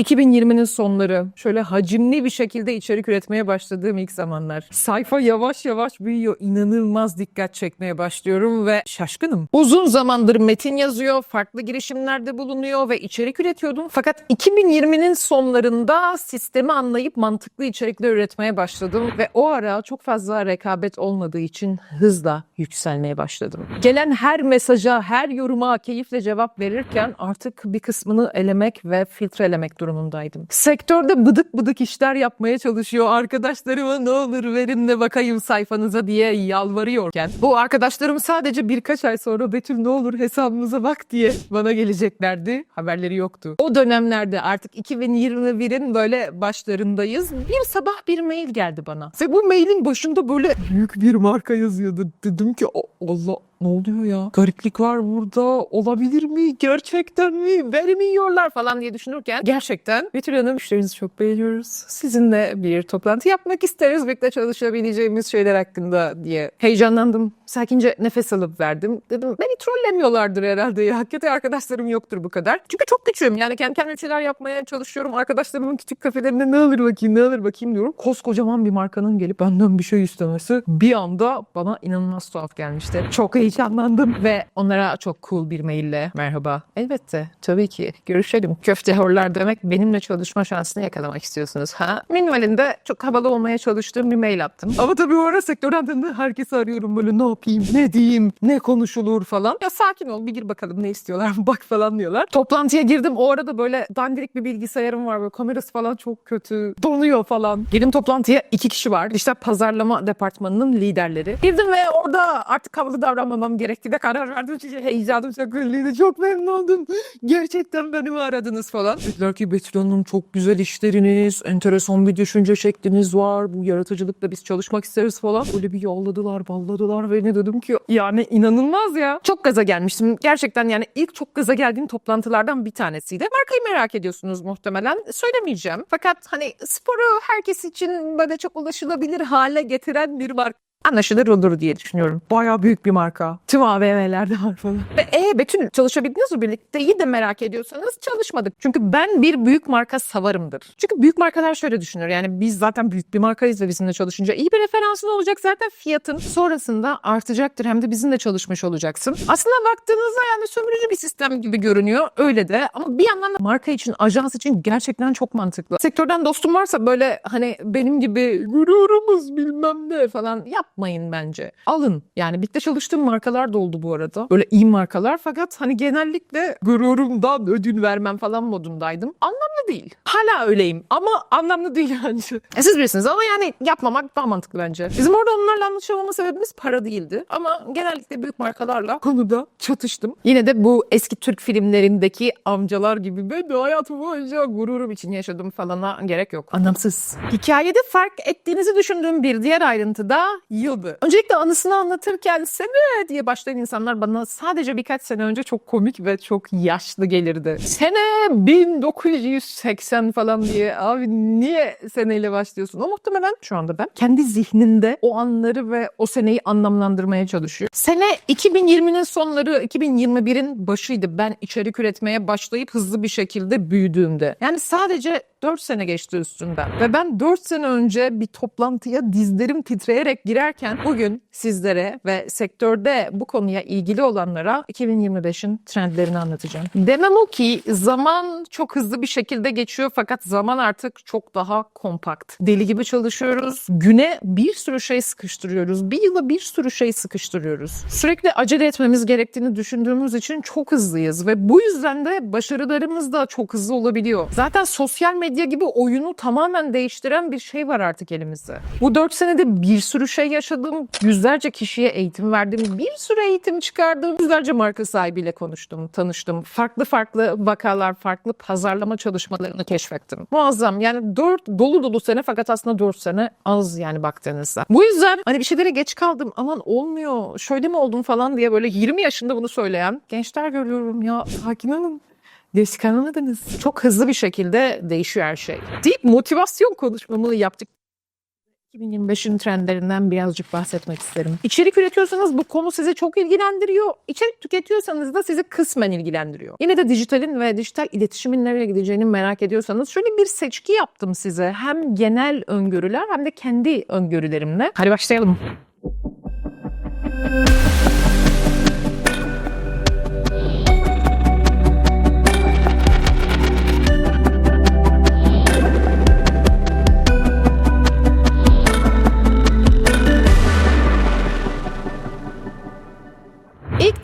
2020'nin sonları şöyle hacimli bir şekilde içerik üretmeye başladığım ilk zamanlar. Sayfa yavaş yavaş büyüyor. İnanılmaz dikkat çekmeye başlıyorum ve şaşkınım. Uzun zamandır metin yazıyor, farklı girişimlerde bulunuyor ve içerik üretiyordum. Fakat 2020'nin sonlarında sistemi anlayıp mantıklı içerikler üretmeye başladım ve o ara çok fazla rekabet olmadığı için hızla yükselmeye başladım. Gelen her mesaja, her yoruma keyifle cevap verirken artık bir kısmını elemek ve filtrelemek durumundaydım. Sektörde bıdık bıdık işler yapmaya çalışıyor arkadaşlarıma ne olur verin de bakayım sayfanıza diye yalvarıyorken bu arkadaşlarım sadece birkaç ay sonra Betül ne olur hesabımıza bak diye bana geleceklerdi. Haberleri yoktu. O dönemlerde artık 2021'in böyle başlarındayız. Bir sabah bir mail geldi bana. Ve bu mailin başında böyle büyük bir marka yazıyordu. Dedim ki "O- Allah ne oluyor ya? Gariplik var burada. Olabilir mi? Gerçekten mi? Vermiyorlar falan diye düşünürken gerçekten Betül Hanım müşterinizi çok beğeniyoruz. Sizinle bir toplantı yapmak isteriz. Birlikte çalışabileceğimiz şeyler hakkında diye heyecanlandım. Sakince nefes alıp verdim. Dedim beni trollemiyorlardır herhalde ya. Hakikaten arkadaşlarım yoktur bu kadar. Çünkü çok küçüğüm. Yani kendi kendime şeyler yapmaya çalışıyorum. Arkadaşlarımın küçük kafelerinde ne alır bakayım ne alır bakayım diyorum. Koskocaman bir markanın gelip benden bir şey istemesi bir anda bana inanılmaz tuhaf gelmişti. Çok heyecanlandım ve onlara çok cool bir maille merhaba. Elbette tabii ki görüşelim. Köfte horlar demek benimle çalışma şansını yakalamak istiyorsunuz ha? Minvalinde çok havalı olmaya çalıştığım bir mail attım. Ama tabii o ara sektörden de herkesi arıyorum böyle ne yapayım, ne diyeyim, ne konuşulur falan. Ya sakin ol bir gir bakalım ne istiyorlar bak falan diyorlar. Toplantıya girdim o arada böyle dandirik bir bilgisayarım var böyle kamerası falan çok kötü donuyor falan. Girdim toplantıya iki kişi var. İşte pazarlama departmanının liderleri. Girdim ve orada artık havalı davranmamam gerektiğine karar verdim. Çünkü heyecanım çok belliydi. Çok memnun oldum. Gerçekten beni mi aradınız falan. Dediler ki Betül Hanım çok güzel işleriniz, enteresan bir düşünce şekliniz var. Bu yaratıcılıkla biz çalışmak isteriz falan. Öyle bir yolladılar, balladılar ve ne dedim ki yani inanılmaz ya. Çok gaza gelmiştim. Gerçekten yani ilk çok gaza geldiğim toplantılardan bir tanesiydi. Markayı merak ediyorsunuz muhtemelen. Söylemeyeceğim. Fakat hani sporu herkes için böyle çok ulaşılabilir hale getiren bir marka anlaşılır olur diye düşünüyorum. Bayağı büyük bir marka. Tüm AVM'lerde var falan. Ve e Betül çalışabildiniz mi birlikte? İyi de merak ediyorsanız çalışmadık. Çünkü ben bir büyük marka savarımdır. Çünkü büyük markalar şöyle düşünür. Yani biz zaten büyük bir markayız ve bizimle çalışınca iyi bir referansın olacak. Zaten fiyatın sonrasında artacaktır. Hem de bizimle çalışmış olacaksın. Aslında baktığınızda yani sömürücü bir sistem gibi görünüyor. Öyle de. Ama bir yandan da marka için, ajans için gerçekten çok mantıklı. Sektörden dostum varsa böyle hani benim gibi gururumuz bilmem ne falan yapmayın bence. Alın. Yani birlikte çalıştığım markalar da oldu bu arada. Böyle iyi markalar fakat hani genellikle gururumdan ödül vermem falan modundaydım. Anlamlı değil. Hala öyleyim ama anlamlı değil bence. E siz bilirsiniz ama yani yapmamak daha mantıklı bence. Bizim orada onlarla anlaşamama sebebimiz para değildi. Ama genellikle büyük markalarla konuda çatıştım. Yine de bu eski Türk filmlerindeki amcalar gibi ben de hayatım boyunca gururum için yaşadım falana gerek yok. Anlamsız. Hikayede fark ettiğinizi düşündüğüm bir diğer ayrıntı da yıldı. Öncelikle anısını anlatırken sene diye başlayan insanlar bana sadece birkaç sene önce çok komik ve çok yaşlı gelirdi. Sene 1980 falan diye abi niye seneyle başlıyorsun? O muhtemelen şu anda ben kendi zihninde o anları ve o seneyi anlamlandırmaya çalışıyor. Sene 2020'nin sonları 2021'in başıydı. Ben içerik üretmeye başlayıp hızlı bir şekilde büyüdüğümde. Yani sadece 4 sene geçti üstünden. Ve ben 4 sene önce bir toplantıya dizlerim titreyerek girerken bugün sizlere ve sektörde bu konuya ilgili olanlara 2025'in trendlerini anlatacağım. Demem o ki zaman çok hızlı bir şekilde geçiyor fakat zaman artık çok daha kompakt. Deli gibi çalışıyoruz. Güne bir sürü şey sıkıştırıyoruz. Bir yıla bir sürü şey sıkıştırıyoruz. Sürekli acele etmemiz gerektiğini düşündüğümüz için çok hızlıyız ve bu yüzden de başarılarımız da çok hızlı olabiliyor. Zaten sosyal medya gibi oyunu tamamen değiştiren bir şey var artık elimizde. Bu 4 senede bir sürü şey yaşadım. Yüzlerce kişiye eğitim verdim. Bir sürü eğitim çıkardım. Yüzlerce marka sahibiyle konuştum, tanıştım. Farklı farklı vakalar, farklı pazarlama çalışmalarını keşfettim. Muazzam. Yani 4 dolu dolu sene fakat aslında 4 sene az yani baktığınızda. Bu yüzden hani bir şeylere geç kaldım. Aman olmuyor. Şöyle mi oldum falan diye böyle 20 yaşında bunu söyleyen gençler görüyorum ya. Sakin olun. Geç kalmadınız. Çok hızlı bir şekilde değişiyor her şey. Deyip motivasyon konuşmamı yaptık. 2025'in trendlerinden birazcık bahsetmek isterim. İçerik üretiyorsanız bu konu sizi çok ilgilendiriyor. İçerik tüketiyorsanız da sizi kısmen ilgilendiriyor. Yine de dijitalin ve dijital iletişimin nereye gideceğini merak ediyorsanız şöyle bir seçki yaptım size. Hem genel öngörüler hem de kendi öngörülerimle. Hadi başlayalım.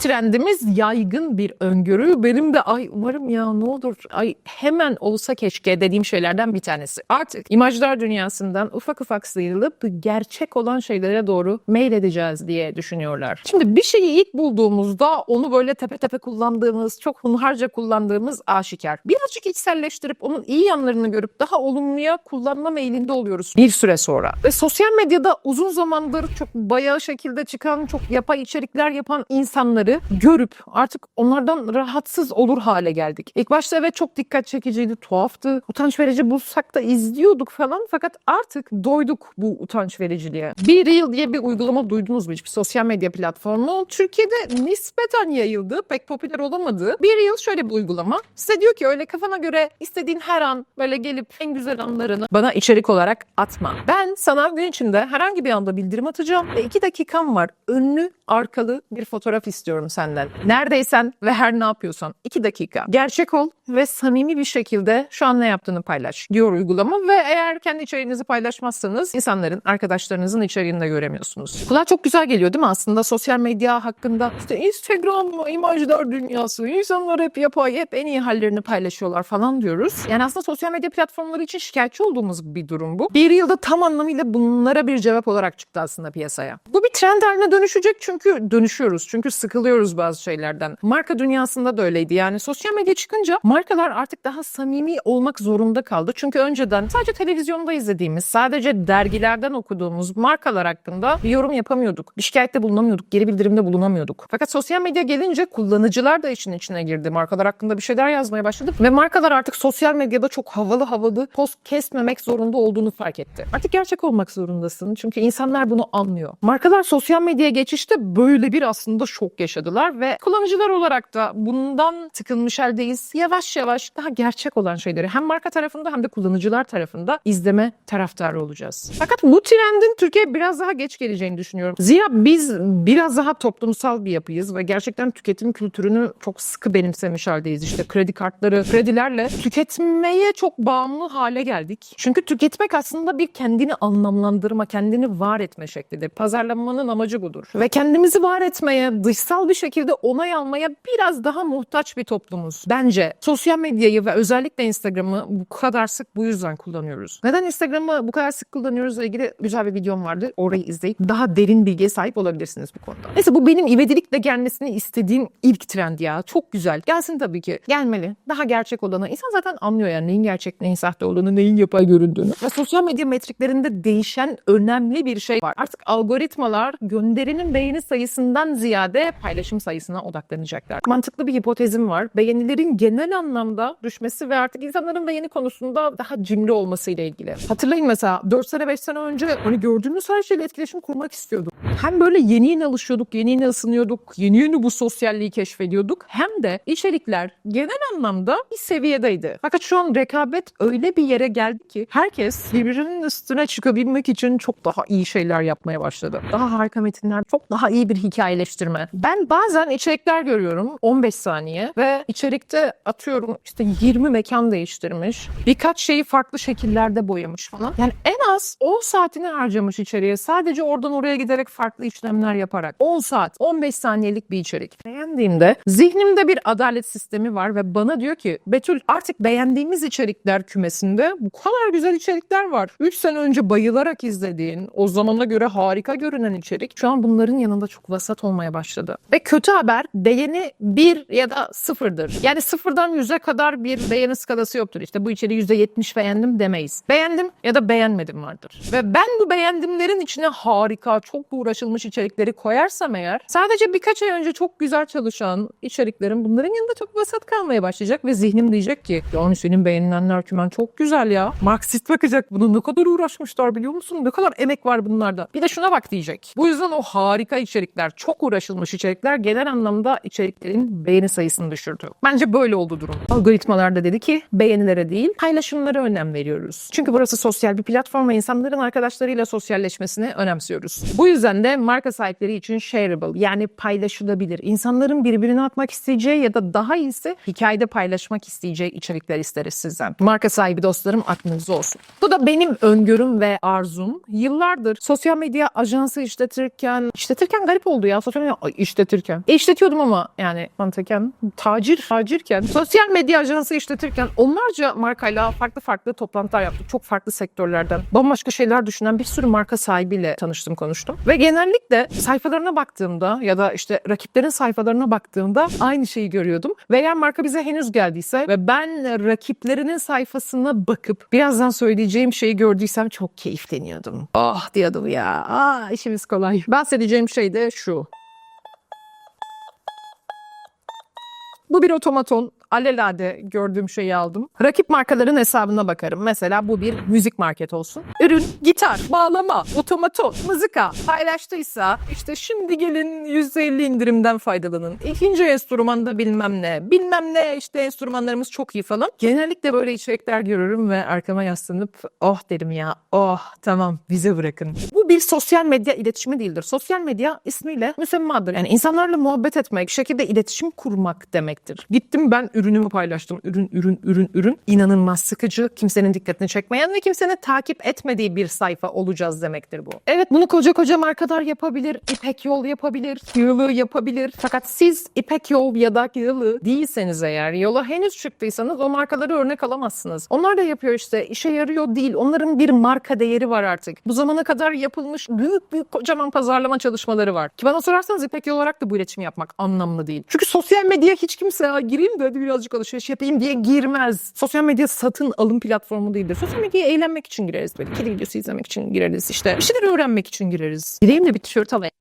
Trendimiz yaygın bir öngörü. Benim de ay umarım ya ne olur ay hemen olsa keşke dediğim şeylerden bir tanesi. Artık imajlar dünyasından ufak ufak sıyrılıp gerçek olan şeylere doğru meyledeceğiz diye düşünüyorlar. Şimdi bir şeyi ilk bulduğumuzda onu böyle tepe tepe kullandığımız, çok hunharca kullandığımız aşikar. Birazcık içselleştirip onun iyi yanlarını görüp daha olumluya kullanma meylinde oluyoruz bir süre sonra. Ve sosyal medyada uzun zamandır çok bayağı şekilde çıkan, çok yapay içerikler yapan insanları görüp artık onlardan rahatsız olur hale geldik. İlk başta evet çok dikkat çekiciydi, tuhaftı. Utanç verici bulsak da izliyorduk falan fakat artık doyduk bu utanç vericiliğe. Bir Reel diye bir uygulama duydunuz mu hiç? Bir sosyal medya platformu. Türkiye'de nispeten yayıldı, pek popüler olamadı. Bir Reel şöyle bir uygulama. Size diyor ki öyle kafana göre istediğin her an böyle gelip en güzel anlarını bana içerik olarak atma. Ben sana gün içinde herhangi bir anda bildirim atacağım ve iki dakikam var. Önlü arkalı bir fotoğraf istiyorum senden. Neredeysen ve her ne yapıyorsan iki dakika. Gerçek ol ve samimi bir şekilde şu an ne yaptığını paylaş diyor uygulama ve eğer kendi içeriğinizi paylaşmazsanız insanların, arkadaşlarınızın içeriğini de göremiyorsunuz. Kulağa çok güzel geliyor değil mi aslında sosyal medya hakkında? İşte Instagram, imajlar dünyası, insanlar hep yapay, hep en iyi hallerini paylaşıyorlar falan diyoruz. Yani aslında sosyal medya platformları için şikayetçi olduğumuz bir durum bu. Bir yılda tam anlamıyla bunlara bir cevap olarak çıktı aslında piyasaya. Bu bir trend haline dönüşecek çünkü dönüşüyoruz. Çünkü sıkılıyoruz bazı şeylerden. Marka dünyasında da öyleydi. Yani sosyal medya çıkınca markalar artık daha samimi olmak zorunda kaldı. Çünkü önceden sadece televizyonda izlediğimiz, sadece dergilerden okuduğumuz markalar hakkında bir yorum yapamıyorduk. Bir şikayette bulunamıyorduk, geri bildirimde bulunamıyorduk. Fakat sosyal medya gelince kullanıcılar da işin içine girdi. Markalar hakkında bir şeyler yazmaya başladı ve markalar artık sosyal medyada çok havalı havalı post kesmemek zorunda olduğunu fark etti. Artık gerçek olmak zorundasın çünkü insanlar bunu anlıyor. Markalar sosyal medyaya geçişte böyle bir aslında şok yaşadılar ve kullanıcılar olarak da bundan tıkınmış haldeyiz. Yavaş yavaş daha gerçek olan şeyleri hem marka tarafında hem de kullanıcılar tarafında izleme taraftarı olacağız. Fakat bu trendin Türkiye'ye biraz daha geç geleceğini düşünüyorum. Zira biz biraz daha toplumsal bir yapıyız ve gerçekten tüketim kültürünü çok sıkı benimsemiş haldeyiz. İşte kredi kartları, kredilerle tüketmeye çok bağımlı hale geldik. Çünkü tüketmek aslında bir kendini anlamlandırma, kendini var etme şeklidir. Pazarlanmanın amacı budur. Ve kendimizi var etmeye, dışsal bir şekilde onay almaya biraz daha muhtaç bir toplumuz. Bence sosyal medyayı ve özellikle Instagram'ı bu kadar sık bu yüzden kullanıyoruz. Neden Instagram'ı bu kadar sık kullanıyoruzla ilgili güzel bir videom vardı. Orayı izleyip daha derin bilgiye sahip olabilirsiniz bu konuda. Neyse bu benim ivedilikle gelmesini istediğim ilk trend ya. Çok güzel. Gelsin tabii ki. Gelmeli. Daha gerçek olanı. İnsan zaten anlıyor yani neyin gerçek, neyin sahte olduğunu, neyin yapay göründüğünü. Ve sosyal medya metriklerinde değişen önemli bir şey var. Artık algoritmalar gönderinin beğeni sayısından ziyade paylaşım sayısına odaklanacaklar. Mantıklı bir hipotezim var. Beğenilerin genel anlamda düşmesi ve artık insanların beğeni konusunda daha cimri olması ile ilgili. Hatırlayın mesela 4 sene 5 sene önce hani gördüğümüz her şeyle etkileşim kurmak istiyorduk. Hem böyle yeni yeni alışıyorduk, yeni yeni ısınıyorduk, yeni yeni bu sosyalliği keşfediyorduk. Hem de içerikler genel anlamda bir seviyedeydi. Fakat şu an rekabet öyle bir yere geldi ki herkes birbirinin üstüne çıkabilmek için çok daha iyi şeyler yapmaya başladı. Daha harika metinler, çok daha iyi bir hikayeleştirme. Ben bazen içerikler görüyorum 15 saniye ve içerikte atıyorum işte 20 mekan değiştirmiş. Birkaç şeyi farklı şekillerde boyamış falan. Yani en az 10 saatini harcamış içeriye. Sadece oradan oraya giderek farklı işlemler yaparak. 10 saat, 15 saniyelik bir içerik. Beğendiğimde zihnimde bir adalet sistemi var ve bana diyor ki Betül artık beğendiğimiz içerikler kümesinde bu kadar güzel içerikler var. 3 sene önce bayılarak izlediğin, o zamana göre harika görünen içerik şu an bunların yanında çok vasat olmaya başladı. Ve kötü haber beğeni 1 ya da 0'dır. Yani sıfırdan 100'e kadar bir beğeni skalası yoktur. İşte bu içeriği %70 beğendim demeyiz. Beğendim ya da beğenmedim vardır. Ve ben bu beğendimlerin içine harika, çok uğraşılmış içerikleri koyarsam eğer sadece birkaç ay önce çok güzel çalışan içeriklerim bunların yanında çok vasat kalmaya başlayacak ve zihnim diyecek ki yani senin beğenilenler kümen çok güzel ya. Marksist bakacak bunu ne kadar uğraşmışlar biliyor musun? Ne kadar emek var bunlarda. Bir de şuna bak diyecek. Bu yüzden o harika içerikler, çok uğraşılmış içerikler genel anlamda içeriklerin beğeni sayısını düşürdü. Bence böyle oldu durum. Algoritmalar da dedi ki beğenilere değil paylaşımlara önem veriyoruz. Çünkü burası sosyal bir platform ve insanların arkadaşlarıyla sosyalleşmesini önemsiyoruz. Bu yüzden de marka sahipleri için shareable yani paylaşılabilir. İnsanların birbirine atmak isteyeceği ya da daha iyisi hikayede paylaşmak isteyeceği içerikler isteriz sizden. Marka sahibi dostlarım aklınızda olsun. Bu da benim öngörüm ve arzum. Yıllardır sosyal medya ajansı işletirken, işletirken garip oldu ya. Sosyal medya işletirken. E, işletiyordum ama yani mantıken tacir, tacirken. Sosyal medya ajansı işletirken onlarca markayla farklı farklı toplantılar yaptık. Çok farklı sektörlerden. Bambaşka şeyler düşünen bir sürü marka sahibiyle tanıştım, konuştum. Ve genellikle sayfalarına baktığımda ya da işte rakiplerin sayfalarına baktığımda aynı şeyi görüyordum. Ve eğer marka bize henüz geldiyse ve ben rakiplerinin sayfasına bakıp birazdan söyleyeceğim şeyi gördüysem çok keyifleniyordum. Oh diyordum ya. Aa işimiz kolay. Bahsedeceğim şey de şu. Bu bir otomaton. Alelade gördüğüm şeyi aldım. Rakip markaların hesabına bakarım. Mesela bu bir müzik market olsun. Ürün gitar, bağlama, otomaton, mızıka paylaştıysa işte şimdi gelin %50 indirimden faydalanın. İkinci enstrümanda bilmem ne. Bilmem ne işte enstrümanlarımız çok iyi falan. Genellikle böyle içerikler görürüm ve arkama yaslanıp oh derim ya oh tamam bize bırakın. Bu bir sosyal medya iletişimi değildir. Sosyal medya ismiyle müsemmadır. Yani insanlarla muhabbet etmek, bir şekilde iletişim kurmak demektir. Gittim ben ürünümü paylaştım. Ürün, ürün, ürün, ürün. İnanılmaz sıkıcı, kimsenin dikkatini çekmeyen ve kimsenin takip etmediği bir sayfa olacağız demektir bu. Evet bunu koca koca markalar yapabilir. İpek Yol yapabilir. Yılı yapabilir. Fakat siz İpek Yol ya da Yılı değilseniz eğer yola henüz çıktıysanız o markaları örnek alamazsınız. Onlar da yapıyor işte. işe yarıyor değil. Onların bir marka değeri var artık. Bu zamana kadar yapılmış büyük büyük kocaman pazarlama çalışmaları var. Ki bana sorarsanız İpek Yol olarak da bu iletişimi yapmak anlamlı değil. Çünkü sosyal medyaya hiç kimse "Ya gireyim de birazcık alışveriş yapayım diye girmez. Sosyal medya satın alım platformu değildir. Sosyal medyaya eğlenmek için gireriz. Böyle kedi videosu izlemek için gireriz işte. Bir şeyler öğrenmek için gireriz. Gireyim de bir tişört alayım.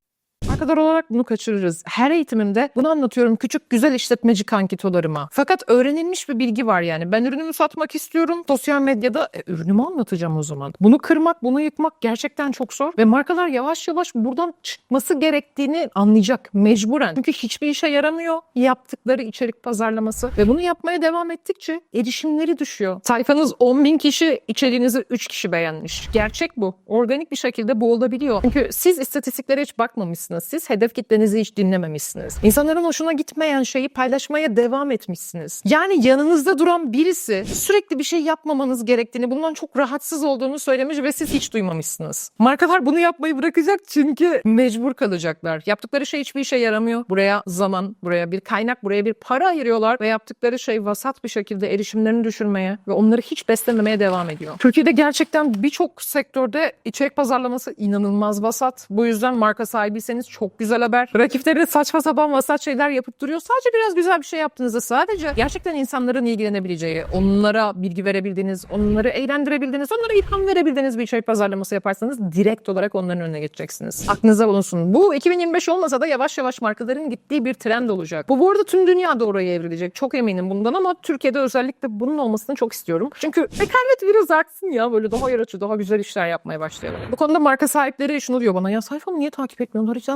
Markalar olarak bunu kaçırırız. Her eğitimimde bunu anlatıyorum küçük güzel işletmeci kankitolarıma. Fakat öğrenilmiş bir bilgi var yani. Ben ürünümü satmak istiyorum. Sosyal medyada e, ürünümü anlatacağım o zaman. Bunu kırmak, bunu yıkmak gerçekten çok zor. Ve markalar yavaş yavaş buradan çıkması gerektiğini anlayacak mecburen. Çünkü hiçbir işe yaramıyor yaptıkları içerik pazarlaması. Ve bunu yapmaya devam ettikçe erişimleri düşüyor. Sayfanız 10 bin kişi, içeriğinizi 3 kişi beğenmiş. Gerçek bu. Organik bir şekilde bu olabiliyor. Çünkü siz istatistiklere hiç bakmamışsınız. Siz hedef kitlenizi hiç dinlememişsiniz. İnsanların hoşuna gitmeyen şeyi paylaşmaya devam etmişsiniz. Yani yanınızda duran birisi sürekli bir şey yapmamanız gerektiğini, bundan çok rahatsız olduğunu söylemiş ve siz hiç duymamışsınız. Markalar bunu yapmayı bırakacak çünkü mecbur kalacaklar. Yaptıkları şey hiçbir işe yaramıyor. Buraya zaman, buraya bir kaynak, buraya bir para ayırıyorlar ve yaptıkları şey vasat bir şekilde erişimlerini düşürmeye ve onları hiç beslememeye devam ediyor. Türkiye'de gerçekten birçok sektörde içerik pazarlaması inanılmaz vasat. Bu yüzden marka sahibiyseniz çok güzel haber. Rakipleri saçma sapan vasat şeyler yapıp duruyor. Sadece biraz güzel bir şey yaptığınızda sadece gerçekten insanların ilgilenebileceği, onlara bilgi verebildiğiniz, onları eğlendirebildiğiniz, onlara ilham verebildiğiniz bir içerik pazarlaması yaparsanız direkt olarak onların önüne geçeceksiniz. Aklınıza bulunsun. Bu 2025 olmasa da yavaş yavaş markaların gittiği bir trend olacak. Bu bu arada tüm dünyada oraya evrilecek. Çok eminim bundan ama Türkiye'de özellikle bunun olmasını çok istiyorum. Çünkü rekabet biraz artsın ya böyle daha yaratıcı, daha güzel işler yapmaya başlayalım. Bu konuda marka sahipleri şunu diyor bana ya sayfamı niye takip etmiyorlar hiç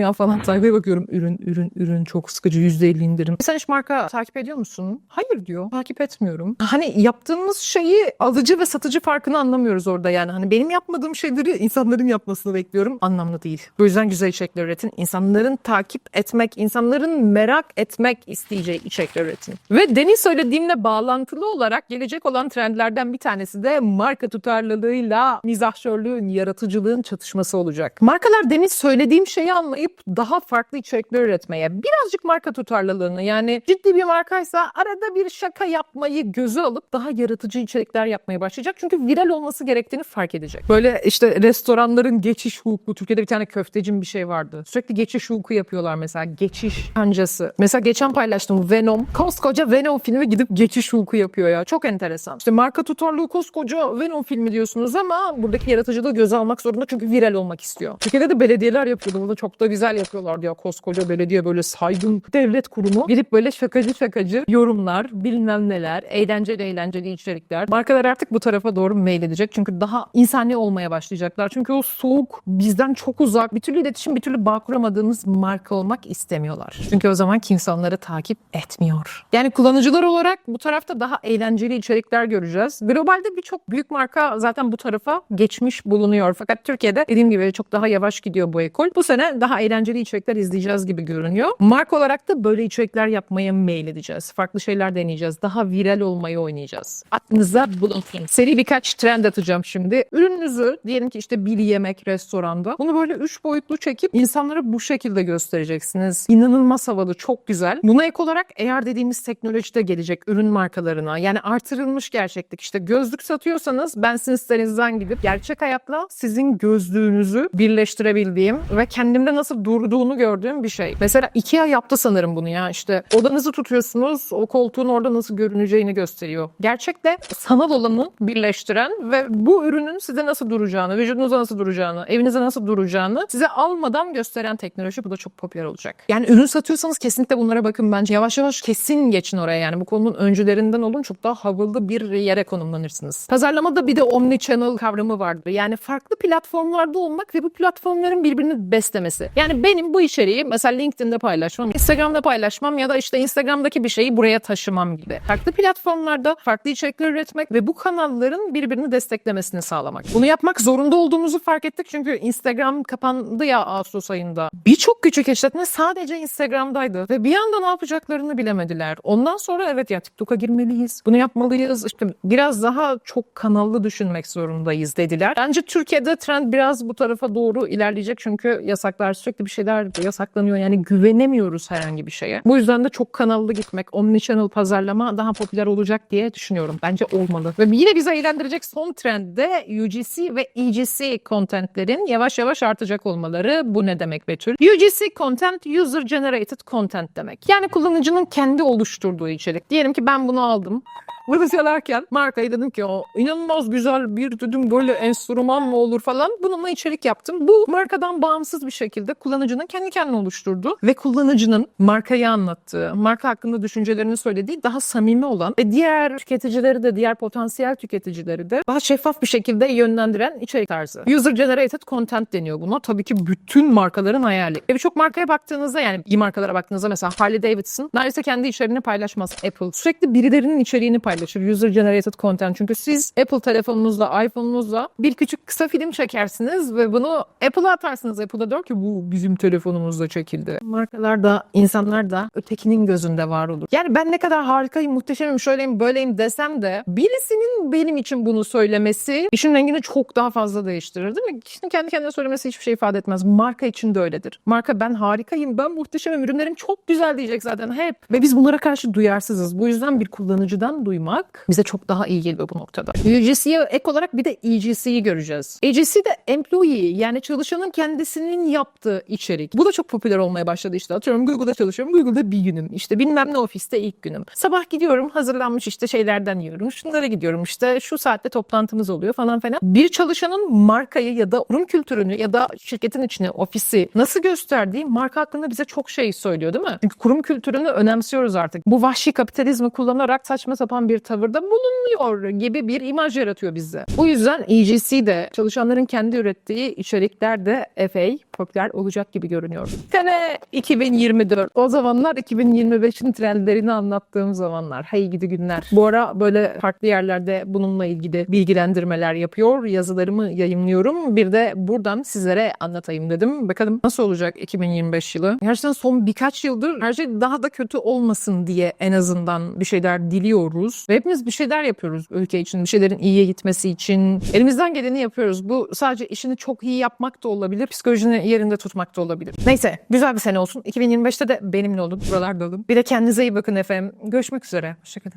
ya falan. Sayfaya bakıyorum ürün ürün ürün çok sıkıcı %50 indirim. Sen hiç marka takip ediyor musun? Hayır diyor. Takip etmiyorum. Hani yaptığımız şeyi alıcı ve satıcı farkını anlamıyoruz orada yani. Hani benim yapmadığım şeyleri insanların yapmasını bekliyorum. Anlamlı değil. Bu yüzden güzel içerikler üretin. İnsanların takip etmek, insanların merak etmek isteyeceği içerikler üretin. Ve demin söylediğimle bağlantılı olarak gelecek olan trendlerden bir tanesi de marka tutarlılığıyla mizahşörlüğün, yaratıcılığın çatışması olacak. Markalar demin söylediğim şeyi Konuyu anlayıp daha farklı içerikler üretmeye, birazcık marka tutarlılığını yani ciddi bir markaysa arada bir şaka yapmayı göze alıp daha yaratıcı içerikler yapmaya başlayacak. Çünkü viral olması gerektiğini fark edecek. Böyle işte restoranların geçiş hukuku. Türkiye'de bir tane köftecim bir şey vardı. Sürekli geçiş hukuku yapıyorlar mesela. Geçiş kancası. Mesela geçen paylaştım Venom. Koskoca Venom filmi gidip geçiş hukuku yapıyor ya. Çok enteresan. İşte marka tutarlığı koskoca Venom filmi diyorsunuz ama buradaki yaratıcılığı göze almak zorunda çünkü viral olmak istiyor. Türkiye'de de belediyeler yapıyordu. Bunu çok da güzel yapıyorlardı ya. Koskoca belediye böyle saygın devlet kurumu. Gidip böyle şakacı şakacı yorumlar, bilmem neler, eğlenceli eğlenceli içerikler. Markalar artık bu tarafa doğru meyledecek. Çünkü daha insani olmaya başlayacaklar. Çünkü o soğuk, bizden çok uzak, bir türlü iletişim, bir türlü bağ kuramadığınız marka olmak istemiyorlar. Çünkü o zaman kimse onları takip etmiyor. Yani kullanıcılar olarak bu tarafta daha eğlenceli içerikler göreceğiz. Globalde birçok büyük marka zaten bu tarafa geçmiş bulunuyor. Fakat Türkiye'de dediğim gibi çok daha yavaş gidiyor bu ekol. Bu sene daha eğlenceli içerikler izleyeceğiz gibi görünüyor. Marka olarak da böyle içerikler yapmaya meyledeceğiz. Farklı şeyler deneyeceğiz. Daha viral olmayı oynayacağız. Aklınıza bulunsun. Seri birkaç trend atacağım şimdi. Ürününüzü diyelim ki işte bir yemek restoranda. Bunu böyle üç boyutlu çekip insanlara bu şekilde göstereceksiniz. İnanılmaz havalı, çok güzel. Buna ek olarak eğer dediğimiz teknoloji de gelecek ürün markalarına. Yani artırılmış gerçeklik. İşte gözlük satıyorsanız ben sizin sitenizden gidip gerçek hayatla sizin gözlüğünüzü birleştirebildiğim ve kendimde nasıl durduğunu gördüğüm bir şey. Mesela IKEA yaptı sanırım bunu ya. İşte odanızı tutuyorsunuz, o koltuğun orada nasıl görüneceğini gösteriyor. Gerçekle sanal olanı birleştiren ve bu ürünün size nasıl duracağını, vücudunuza nasıl duracağını, evinize nasıl duracağını size almadan gösteren teknoloji. Bu da çok popüler olacak. Yani ürün satıyorsanız kesinlikle bunlara bakın bence. Yavaş yavaş kesin geçin oraya yani. Bu konunun öncülerinden olun. Çok daha havalı bir yere konumlanırsınız. Pazarlamada bir de omni channel kavramı vardır. Yani farklı platformlarda olmak ve bu platformların birbirini beslemesi. Yani benim bu içeriği mesela LinkedIn'de paylaşmam, Instagram'da paylaşmam ya da işte Instagram'daki bir şeyi buraya taşımam gibi. Farklı platformlarda farklı içerikler üretmek ve bu kanalların birbirini desteklemesini sağlamak. Bunu yapmak zorunda olduğumuzu fark ettik çünkü Instagram kapandı ya Ağustos ayında. Birçok küçük işletme sadece Instagram'daydı ve bir anda ne yapacaklarını bilemediler. Ondan sonra evet ya TikTok'a girmeliyiz. Bunu yapmalıyız. İşte biraz daha çok kanallı düşünmek zorundayız dediler. Bence Türkiye'de trend biraz bu tarafa doğru ilerleyecek çünkü yasaklar sürekli bir şeyler yasaklanıyor. Yani güvenemiyoruz herhangi bir şeye. Bu yüzden de çok kanallı gitmek, omnichannel pazarlama daha popüler olacak diye düşünüyorum. Bence olmalı. Ve yine bizi eğlendirecek son trend de UGC ve EGC contentlerin yavaş yavaş artacak olmaları. Bu ne demek Betül? UGC content user generated content demek. Yani kullanıcının kendi oluşturduğu içerik. Diyelim ki ben bunu aldım. Bunu çalarken markaya dedim ki o inanılmaz güzel bir dedim böyle enstrüman mı olur falan. Bununla içerik yaptım. Bu markadan bağımsız bir şekilde kullanıcının kendi kendine oluşturduğu ve kullanıcının markayı anlattığı, marka hakkında düşüncelerini söylediği daha samimi olan ve diğer tüketicileri de diğer potansiyel tüketicileri de daha şeffaf bir şekilde yönlendiren içerik tarzı. User generated content deniyor buna. Tabii ki bütün markaların hayali. Ve birçok markaya baktığınızda yani iyi markalara baktığınızda mesela Harley Davidson neredeyse kendi içeriğini paylaşmaz. Apple sürekli birilerinin içeriğini paylaşır. User generated content. Çünkü siz Apple telefonunuzla, iPhone'unuzla bir küçük kısa film çekersiniz ve bunu Apple'a atarsınız. Apple'a der ki bu bizim telefonumuzda çekildi. Markalar da insanlar da ötekinin gözünde var olur. Yani ben ne kadar harikayım, muhteşemim, şöyleyim, böyleyim desem de birisinin benim için bunu söylemesi işin rengini çok daha fazla değiştirir değil mi? Kişinin kendi kendine söylemesi hiçbir şey ifade etmez. Marka için de öyledir. Marka ben harikayım, ben muhteşemim, ürünlerim çok güzel diyecek zaten hep. Ve biz bunlara karşı duyarsızız. Bu yüzden bir kullanıcıdan duymak bize çok daha iyi geliyor bu noktada. UGC'ye ek olarak bir de EGC'yi göreceğiz. EGC de employee yani çalışanın kendisinin yaptığı içerik. Bu da çok popüler olmaya başladı işte. Atıyorum Google'da çalışıyorum. Google'da bir günüm. İşte bilmem ne ofiste ilk günüm. Sabah gidiyorum hazırlanmış işte şeylerden yiyorum. Şunlara gidiyorum işte şu saatte toplantımız oluyor falan filan. Bir çalışanın markayı ya da kurum kültürünü ya da şirketin içine ofisi nasıl gösterdiği marka hakkında bize çok şey söylüyor değil mi? Çünkü kurum kültürünü önemsiyoruz artık. Bu vahşi kapitalizmi kullanarak saçma sapan bir tavırda bulunuyor gibi bir imaj yaratıyor bizde. Bu yüzden EGC de çalışanların kendi ürettiği içerikler de epey popüler olacak gibi görünüyor. Sene 2024. O zamanlar 2025'in trendlerini anlattığım zamanlar. Hey gidi günler. Bu ara böyle farklı yerlerde bununla ilgili bilgilendirmeler yapıyor. Yazılarımı yayınlıyorum. Bir de buradan sizlere anlatayım dedim. Bakalım nasıl olacak 2025 yılı. Gerçekten son birkaç yıldır her şey daha da kötü olmasın diye en azından bir şeyler diliyoruz. Ve hepimiz bir şeyler yapıyoruz ülke için. Bir şeylerin iyiye gitmesi için. Elimizden geleni yapıyoruz. Bu sadece işini çok iyi yapmak da olabilir. Psikolojini yerinde tutmakta olabilir. Neyse güzel bir sene olsun. 2025'te de benimle olun. Buralarda olun. Bir de kendinize iyi bakın efendim. Görüşmek üzere. Hoşçakalın.